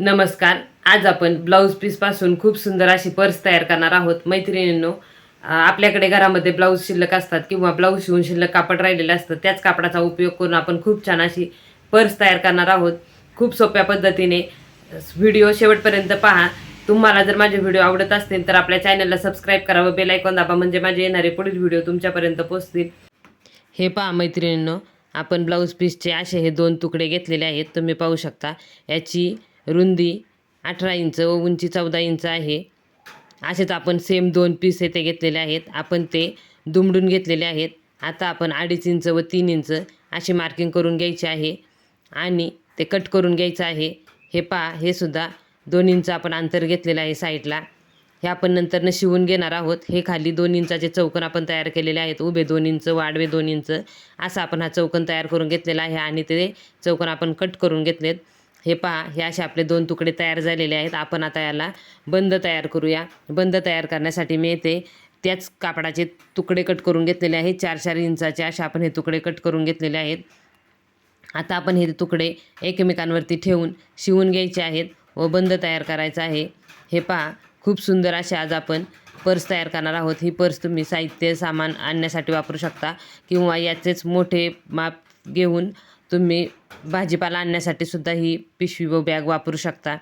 नमस्कार. आज आपण ब्लाऊज पीसपासून खूप सुंदर अशी पर्स तयार करणार आहोत. मैत्रिणींनो आपल्याकडे घरामध्ये ब्लाऊज शिल्लक असतात किंवा ब्लाऊज शिवून शिल्लक कापड राहिलेलं असतं त्याच कापडाचा उपयोग करून आपण खूप छान अशी पर्स तयार करणार आहोत. खूप सोप्या पद्धतीने. व्हिडिओ शेवटपर्यंत पहा. तुम्हाला जर माझे व्हिडिओ आवडत असतील तर आपल्या चॅनलला सबस्क्राईब करा व बेलायकॉन दाबा म्हणजे माझे येणारे पुढील व्हिडिओ तुमच्यापर्यंत पोहोचतील. हे पहा मैत्रिणींनो आपण ब्लाऊज पीसचे असे हे दोन तुकडे घेतलेले आहेत. तुम्ही पाहू शकता. याची रुंदी अठरा इंच व उंची चौदा इंच आहे. असेच आपण सेम दोन पीस येथे घेतलेले आहेत. आपण ते दुमडून घेतलेले आहेत. आता आपण अडीच इंच व तीन इंच अशी मार्किंग करून घ्यायची आहे आणि ते कट करून घ्यायचं आहे. हे पहा हे सुद्धा दोन इंच आपण अंतर घेतलेलं आहे साईडला हे आपण नंतरनं शिवून घेणार आहोत. हे खाली दोन इंचाचे चौकन आपण तयार केलेले आहेत. उभे दोन इंच व दोन इंच असा आपण हा चौकन तयार करून घेतलेला आहे आणि ते चौकन आपण कट करून घेतलेत. हे पहा हे असे आपले दोन तुकडे तयार झालेले आहेत. आपण आता याला बंद तयार करूया. बंद तयार करण्यासाठी मी येते त्याच कापडाचे तुकडे कट करून घेतलेले आहेत. चार चार इंचाचे असे आपण हे तुकडे कट करून घेतलेले आहेत. आता आपण हे तुकडे एकमेकांवरती ठेवून शिवून घ्यायचे आहेत व बंद तयार करायचं आहे. हे पहा खूप सुंदर असे आज आपण पर्स तयार करणार आहोत. ही पर्स तुम्ही साहित्य सामान आणण्यासाठी वापरू शकता किंवा याचेच मोठे माप घेऊन तुम्ही भाजीपाला आणण्यासाठी सुद्धा ही पिशवी व बॅग वापरू शकता.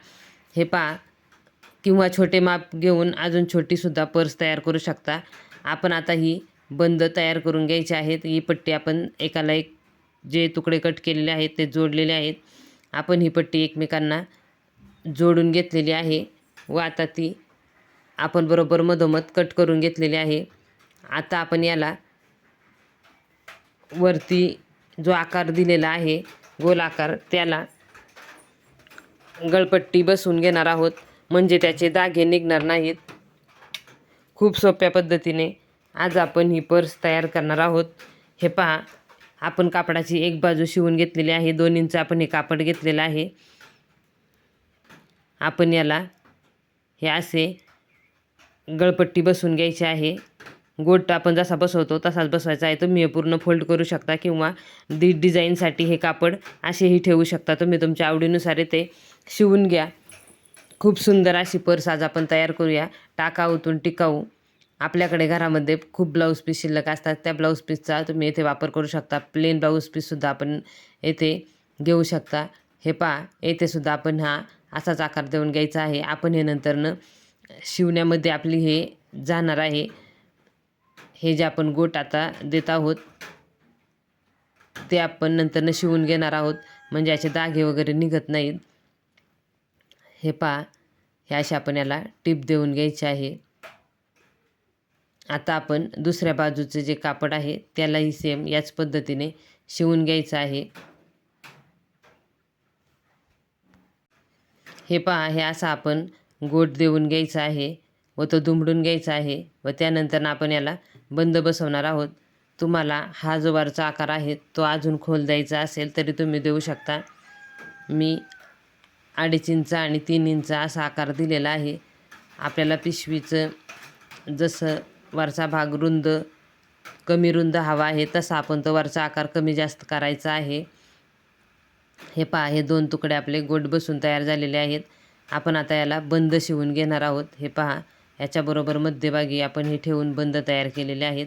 हे पहा किंवा छोटे माप घेऊन अजून छोटीसुद्धा पर्स तयार करू शकता. आपण आता ही बंद तयार करून घ्यायची आहेत. ही पट्टी आपण एकाला एक जे तुकडे कट केलेले आहेत ते जोडलेले आहेत. आपण ही पट्टी एकमेकांना जोडून घेतलेली आहे. व आता ती आपण बरोबर मधोमध कट करून घेतलेली आहे. आता आपण याला वरती जो आकार दिलेला आहे गोल आकार त्याला गळपट्टी बसवून घेणार आहोत. म्हणजे त्याचे दागे निघणार नाहीत. खूप सोप्या पद्धतीने आज आपण ही पर्स तयार करणार आहोत. हे पहा आपण कापडाची एक बाजू शिवून घेतलेली आहे. दोन इंच आपण हे कापड घेतलेलं आहे. आपण याला हे असे गळपट्टी बसवून घ्यायची आहे. गोट आपण जसा बसवतो तसाच बसवायचा आहे. तुम्ही हे पूर्ण फोल्ड करू शकता किंवा दि डिझाईनसाठी हे कापड असेही ठेवू शकता. तुम्ही तुमच्या आवडीनुसार ते शिवून घ्या. खूप सुंदर अशी पर्स आज आपण तयार करूया. टाकाऊतून टिकाऊ. आपल्याकडे घरामध्ये खूप ब्लाऊज पीस शिल्लक असतात. त्या ब्लाऊज पीसचा तुम्ही येथे वापर करू शकता. प्लेन ब्लाऊज पीससुद्धा आपण येथे घेऊ शकता. हे पहा येथेसुद्धा आपण हा असाच आकार देऊन घ्यायचा आहे. आपण हे नंतरनं शिवण्यामध्ये आपली हे जाणार आहे. हे जे आपण गोट आता देत आहोत ते आपण नंतरनं शिवून घेणार आहोत. म्हणजे याचे दागे वगैरे निघत नाहीत. हे पहा हे असे आपण याला टिप देऊन घ्यायचे आहे. आता आपण दुसऱ्या बाजूचं जे कापड आहे त्यालाही सेम याच पद्धतीने शिवून घ्यायचं आहे. हे पहा हे असं आपण गोट देऊन घ्यायचं आहे व तो दुमडून घ्यायचा आहे व त्यानंतर आपण याला बंद बसवणार आहोत. तुम्हाला हा जो वरचा आकार आहे तो अजून खोल द्यायचा असेल तरी तुम्ही देऊ शकता. मी अडीच इंच आणि तीन इंच असा आकार दिलेला आहे. आपल्याला पिशवीचं जसं वरचा भाग रुंद कमी रुंद हवा आहे तसा आपण तो वरचा आकार कमी जास्त करायचा आहे. हे पहा हे दोन तुकडे आपले गोट बसून तयार झालेले आहेत. आपण आता याला बंद शिवून घेणार आहोत. हे पहा याच्याबरोबर मध्यभागी आपण हे ठेवून बंद तयार केलेले आहेत.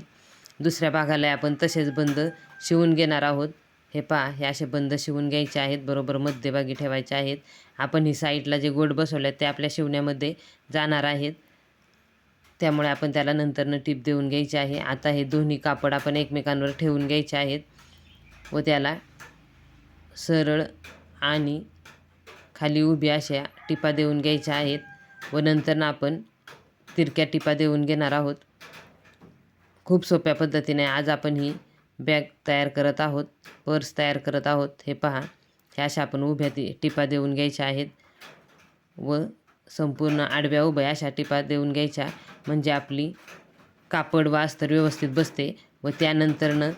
दुसऱ्या भागाला आपण तसेच बंद शिवून घेणार आहोत. हे पहा हे असे बंद शिवून घ्यायचे आहेत. बरोबर मध्यभागी ठेवायचे आहेत. आपण ही साईडला जे गोड बसवले आहेत ते आपल्या शिवण्यामध्ये जाणार आहेत. त्यामुळे आपण त्याला नंतरनं टीप देऊन घ्यायची आहे. आता हे दोन्ही कापड आपण एकमेकांवर ठेवून घ्यायचे आहेत व त्याला सरळ आणि खाली उभ्या अशा टिपा देऊन घ्यायच्या आहेत व नंतरनं आपण तिरक्या टिपा देऊन घेणार आहोत. खूप सोप्या पद्धतीने आज आपण ही बॅग तयार करत आहोत. पर्स तयार करत आहोत. हे पहा ह्या अशा आपण उभ्या ती टिपा देऊन घ्यायच्या आहेत. व संपूर्ण आडव्या उभ्या अशा टिपा देऊन घ्यायच्या. म्हणजे आपली कापड व अस्तर व्यवस्थित बसते. व त्यानंतरनं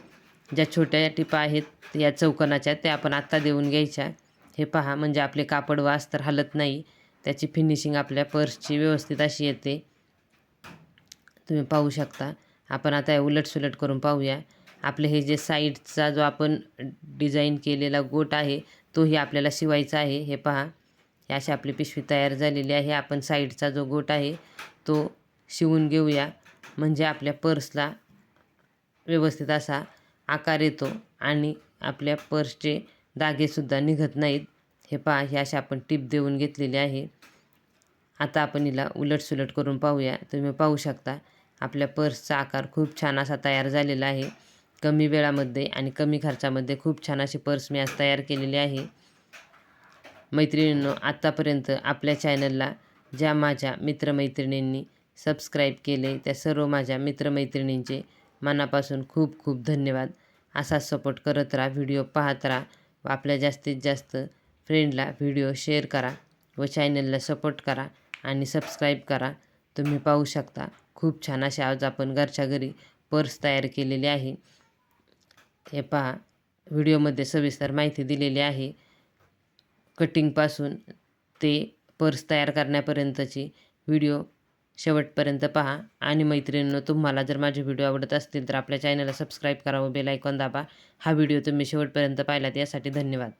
ज्या छोट्या टिपा आहेत या चौकनाच्या त्या आपण आत्ता देऊन घ्यायच्या. हे पहा म्हणजे आपले कापड व अस्तर हलत नाही. त्याची फिनिशिंग आपल्या पर्सची व्यवस्थित अशी येते. तुम्ही पाहू शकता. आपण आता उलटसुलट करून पाहूया. आपले हे जे साईडचा जो आपण डिझाईन केलेला गोट आहे तोही आपल्याला शिवायचा आहे. हे पहा. हे अशी आपली पिशवी तयार झालेली आहे. आपण साईडचा जो गोट आहे तो शिवून घेऊया. म्हणजे आपल्या पर्सला व्यवस्थित असा आकार येतो आणि आपल्या पर्सचे दागेसुद्धा निघत नाहीत. हे पहा. ही अशी आपण टिप देऊन घेतलेली आहे. आता आपण हिला उलटसुलट करून पाहूया. तुम्ही पाहू शकता. आपल्या पर्सचा आकार खूप छान असा तयार झालेला आहे. कमी वेळामध्ये आणि कमी खर्चामध्ये खूप छान अशी पर्स मी आज तयार केलेली आहे. मैत्रिणींनो आत्तापर्यंत आपल्या चॅनलला ज्या माझ्या मित्रमैत्रिणींनी सबस्क्राईब केले त्या सर्व माझ्या मित्रमैत्रिणींचे मनापासून खूप खूप धन्यवाद. असाच सपोर्ट करत राहा व्हिडिओ पाहत राहा व आपल्या जास्तीत जास्त फ्रेंडला व्हिडिओ शेअर करा व चॅनलला सपोर्ट करा आणि सबस्क्राईब करा. तुम्ही पाहू शकता खूप छान असे आज आपण घरच्या घरी पर्स तयार केलेली आहे. हे पहा व्हिडिओमध्ये सविस्तर माहिती दिलेली आहे. कटिंगपासून ते पर्स तयार करण्यापर्यंतची व्हिडिओ शेवटपर्यंत पहा. आणि मैत्रिणींनो तुम्हाला जर माझे व्हिडिओ आवडत असतील तर आपल्या चॅनलला सबस्क्राईब करा व बेल आयकॉन दाबा. हा व्हिडिओ तुम्ही शेवटपर्यंत पाहिलात यासाठी धन्यवाद.